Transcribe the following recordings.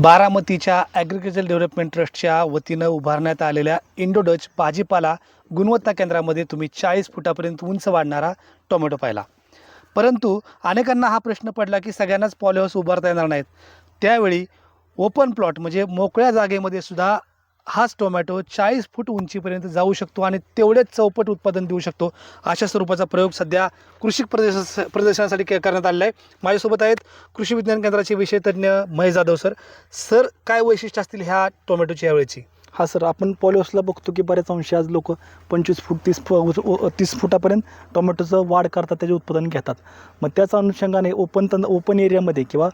बारामतीच्या agriculture development ट्रस्टच्या वतीनं उभारण्यात आलेल्या इंडो डच भाजीपाला गुणवत्ता केंद्रामध्ये तुम्ही चाळीस फुटापर्यंत उंच वाढणारा टोमॅटो पाहिला. परंतु अनेकांना हा प्रश्न पडला की सगळ्यांनाच पॉलिहाऊस उभारता येणार नाहीत. त्यावेळी ओपन प्लॉट म्हणजे मोकळ्या जागेमध्ये सुद्धा हाच टोमॅटो चाळीस फूट उंचीपर्यंत जाऊ शकतो आणि तेवढेच चौपट उत्पादन देऊ शकतो. अशा स्वरूपाचा प्रयोग सध्या कृषी प्रदेश प्रदर्शनासाठी के- करण्यात आलेला आहे. माझ्यासोबत आहेत कृषी विज्ञान केंद्राचे विषय तज्ज्ञ महेश जाधव सर. सर काय वैशिष्ट्य असतील ह्या टोमॅटोची यावेळेची? हा सर आपण पॉलिहाऊसला बघतो की बऱ्याच अंशी आज लोक पंचवीस फूट तीस फु तीस फुटापर्यंत टोमॅटोचं वाढ करतात त्याचे उत्पादन घेतात. मग त्याच अनुषंगाने ओपन तंद ओपन एरियामध्ये किंवा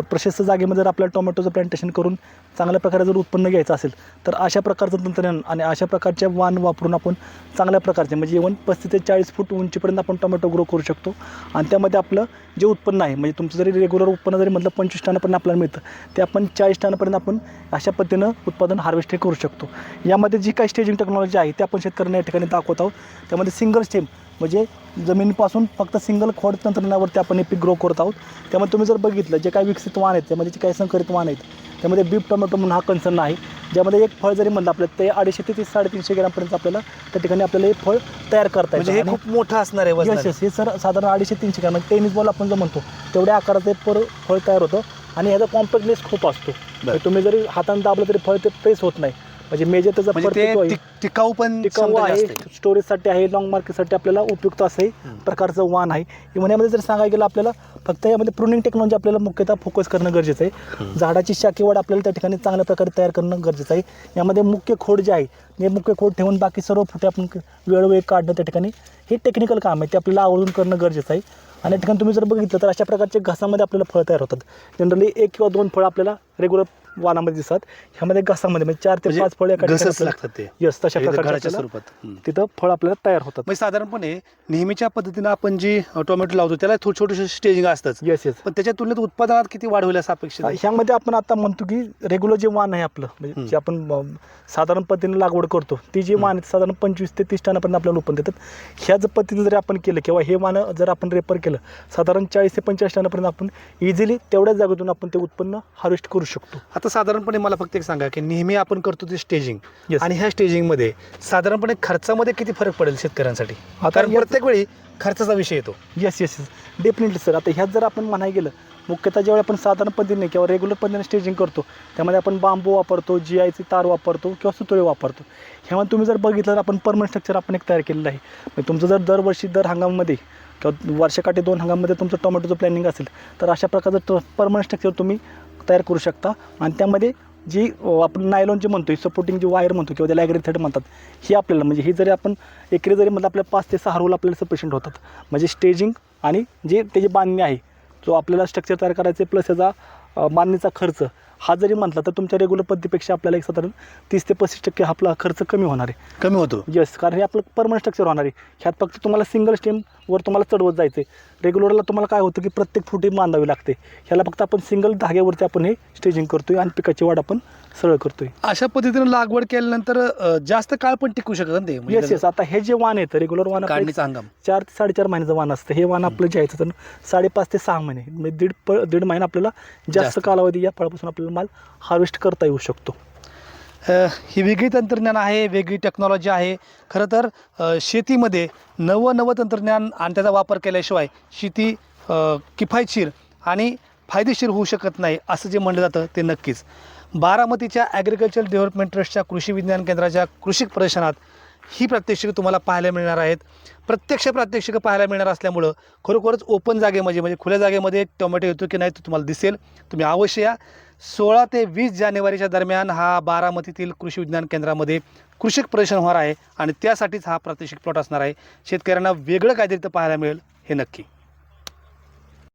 प्रशस्त जागेमध्ये जर आपल्याला टोमॅटोचं प्लांटेशन करून चांगल्या प्रकारे जर उत्पन्न घ्यायचं असेल तर अशा प्रकारचं तंत्रज्ञान आणि अशा प्रकारच्या वाण वापरून आपण चांगल्या प्रकारचे म्हणजे इवन पस्तीस ते चाळीस फूट उंचीपर्यंत आपण टोमॅटो ग्रो करू शकतो. आणि त्यामध्ये आपलं जे उत्पन्न आहे म्हणजे तुमचं जरी रेग्युलर उत्पन्न जरी म्हटलं पंचवीस टनापर्यंत आपल्याला मिळतं ते आपण चाळीस टनापर्यंत आपण अशा पद्धतीनं उत्पादन हार्वेस्ट करू शकतो. यामध्ये जी काही स्टेजिंग टेक्नॉलॉजी आहे ते आपण शेतकऱ्यांना या ठिकाणी दाखवत आहोत. त्यामध्ये सिंगल स्टेम म्हणजे जमिनीपासून फक्त सिंगल खोड तंत्रज्ञानावरती आपण हे पीक ग्रो करत आहोत. त्यामध्ये तुम्ही जर बघितलं जे काही विकसित वाण आहेत त्यामध्ये जे काही संकरित वाण आहेत त्यामध्ये बीप टोमॅटो म्हणून हा कन्सर्न आहे. ज्यामध्ये एक फळ जरी म्हणलं आपल्याला ते अडीचशे ते तीस साडेतीनशे ग्रामपर्यंत आपल्याला त्या ठिकाणी आपल्याला हे फळ तयार करता म्हणजे येतं हे खूप मोठं असणार आहे हे सर साधारण अडीचशे तीनशे ग्राम टेनिस बॉल आपण जो म्हणतो तेवढ्या आकाराचं हे पर फळ तयार होतं. आणि ह्याचा कॉम्पॅक्टनेस खूप असतो. म्हणजे तुम्ही जरी हाताने दाबलं तरी फळ ते प्रेस होत नाही. म्हणजे मेजर त्याचा म्हणजे टिकाऊ पण टिकाऊ आहे. स्टोरेजसाठी आहे लॉंग मार्केटसाठी आपल्याला उपयुक्त असं. प्रकारचं वाण आहे. इव्हन यामध्ये जर सांगायला गेलं आपल्याला फक्त यामध्ये प्रुनिंग टेक्नॉलॉजी आपल्याला मुख्यतः फोकस करणं गरजेचं आहे. झाडाची शाखेवाढ आपल्याला त्या ठिकाणी चांगल्या प्रकारे तयार करणं गरजेचं आहे. यामध्ये मुख्य खोड जे आहे हे मुख्य खोड ठेवून बाकी सर्व फुटे आपण वेळोवेळी काढणं त्या ठिकाणी हे टेक्निकल काम आहे. ते आपल्याला आवडून करणं गरजेचं आहे. आणि ठिकाणी तुम्ही जर बघितलं तर अशा प्रकारचे घासामध्ये आपल्याला फळं तयार होतात. जनरली एक किंवा दोन फळं आपल्याला रेग्युलर वाणामध्ये दिसतात ह्यामध्ये घासामध्ये म्हणजे चार ते म्हणजे पाच फळ लागतात ते. यस तशा प्रकारच्या आपल्याला स्वरूपात. तिथं फळ आपल्याला तयार होतात. म्हणजे साधारणपणे नेहमीच्या पद्धतीनं आपण जी टोमॅटो लावतो त्याला थोडं छोटंसं स्टेजिंग असतंच. येस येस पण त्याच्या तुलनेत उत्पादनात किती वाढ होईल असं अपेक्षित? ह्यामध्ये आपण आता म्हणतो की रेग्युलर जे वाण आहे आपलं म्हणजे. जे आपण साधारण पद्धतीने लागवड करतो ती जी वाण साधारण पंचवीस ते तीस टनापर्यंत आपल्याला उत्पन्न देतात. ह्याच पद्धतीने जर आपण केलं किंवा हे वाण जर आपण रेपर केलं साधारण चाळीस ते पंचेचाळीस टनापर्यंत आपण इझिली तेवढ्याच जागेतून आपण ते उत्पन्न हार्वेस्ट करू शकतो. आता साधारणपणे मला फक्त एक सांगा की नेहमी आपण करतो ते स्टेजिंग Yes. आणि ह्या स्टेजिंगमध्ये साधारणपणे खर्चामध्ये किती फरक पडेल शेतकऱ्यांसाठी? आता कारण या- प्रत्येक वेळी खर्चाचा विषय येतो. Yes yes yes definitely sir आता ह्यात जर आपण म्हणायला गेलं मुख्यतः ज्यावेळी आपण साधारण पद्धतीने किंवा रेग्युलर पद्धतीने स्टेजिंग करतो त्यामध्ये आपण बांबू वापरतो जी आयची तार वापरतो किंवा सुतळे वापरतो. ह्यामध्ये तुम्ही जर बघितलं तर आपण परमनंट स्ट्रक्चर आपण एक तयार केलेलं आहे. म्हणजे तुमचं जर दरवर्षी दर हंगामामध्ये किंवा वर्षाकाठी दोन हंगामामध्ये तुमचं टोमॅटोचं प्लॅनिंग असेल तर अशा प्रकारचं परमनंट स्ट्रक्चर तुम्ही तयार करू शकता. आणि त्यामध्ये जी आपण नायलॉन जे म्हणतो सपोर्टिंग जी वायर म्हणतो किंवा त्याला ॲग्री म्हणतात ही आपल्याला म्हणजे ही जरी आपण एकरी जरी म्हणजे आपल्याला पाच ते सहा रोल आपल्याला सफिशियंट होतात. म्हणजे स्टेजिंग आणि जे त्याची बांधणी आहे जो आपल्याला स्ट्रक्चर तयार करायचे प्लस त्याचा बांधणीचा खर्च. हा जरी म्हटला तर तुमच्या रेग्युलर पद्धतीपेक्षा आपल्याला एक साधारण तीस ते पस्तीस टक्के आपला खर्च कमी होणार आहे. कमी होतो. येस कारण हे आपलं परमनंट स्ट्रक्चर होणार आहे. ह्यात फक्त तुम्हाला सिंगल स्टेमवर तुम्हाला चढवत जायचं आहे रेग्युलरला तुम्हाला काय होतं की प्रत्येक फुटी बांधावी लागते. ह्याला फक्त आपण सिंगल धाग्यावरती आपण हे स्टेजिंग करतोय आणि पिकाची वाढ आपण सरळ करतोय. अशा पद्धतीने लागवड केल्यानंतर अं, जास्त काळ पण टिकू शकत ना ते? म्हणजे येस येस आता हे जे वाण येतं रेग्युलर वाण आपलं काढणीचा हंगाम. चार ते साडेचार महिन्याचं वाण असतं. हे वाण आपलं जे आहे तर साडेपाच ते सहा महिने म्हणजे दीड प दीड महिना आपल्याला जास्त. जास्त. कालावधी या फळापासून आपल्याला माल हार्वेस्ट करता येऊ शकतो. अ, ही वेगळी तंत्रज्ञान आहे वेगळी टेक्नॉलॉजी आहे. खरं तर अ, शेतीमध्ये नवं नवं तंत्रज्ञान आणि त्याचा वापर केल्याशिवाय शेती अ, किफायतशीर आणि फायदेशीर होऊ शकत नाही असं जे म्हणलं जातं ते नक्कीच. बारामतीच्या ॲग्रिकल्चर डेव्हलपमेंट ट्रस्टच्या कृषी विज्ञान केंद्राच्या कृषी प्रदर्शनात ही प्रात्यक्षिकं तुम्हाला पाहायला मिळणार आहेत. प्रत्यक्ष प्रात्यक्षिकं पाहायला मिळणार असल्यामुळं खरोखरच ओपन जागेमध्ये म्हणजे खुल्या जागेमध्ये टोमॅटो येतो की नाही तो तुम्हाला दिसेल. तुम्ही अवश्य या. सोळा ते वीस जानेवारीच्या दरम्यान हा बारामतीतील कृषी विज्ञान केंद्रामध्ये कृषी प्रदर्शन होणार आहे आणि त्यासाठीच हा प्रात्यक्षिक प्लॉट असणार आहे. शेतकऱ्यांना वेगळं काहीतरी तर पाहायला मिळेल हे नक्की.